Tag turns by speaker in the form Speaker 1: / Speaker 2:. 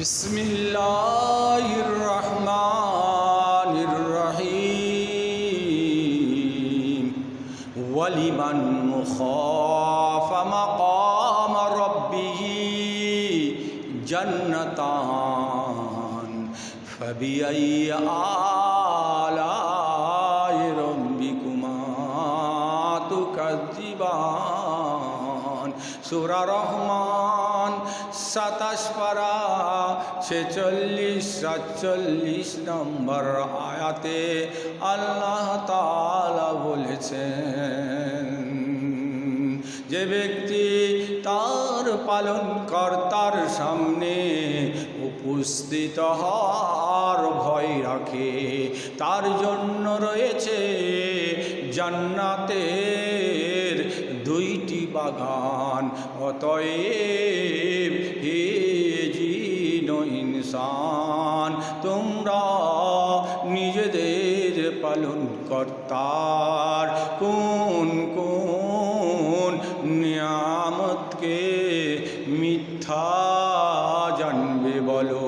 Speaker 1: بسم الله الرحمن الرحيم. ولمن خاف مقام ربه جنتان. فبأي آلاء ربكما تكذبان؟ সুরা রহমান, সাতাশ পারা, ছেচল্লিশ, সাতচল্লিশ নম্বর আয়াতে আল্লাহ তালা বলেছেন, যে ব্যক্তি তার পালনকর্তার সামনে উপস্থিত হওয়ার ভয় রাখে, তার জন্য রয়েছে জান্নাতে বাগান অতএব হে জিন ইনসান, তোমরা নিজেদের পালন কর্তার কোন কোন নিয়ামতকে মিথ্যা জানবে বলো।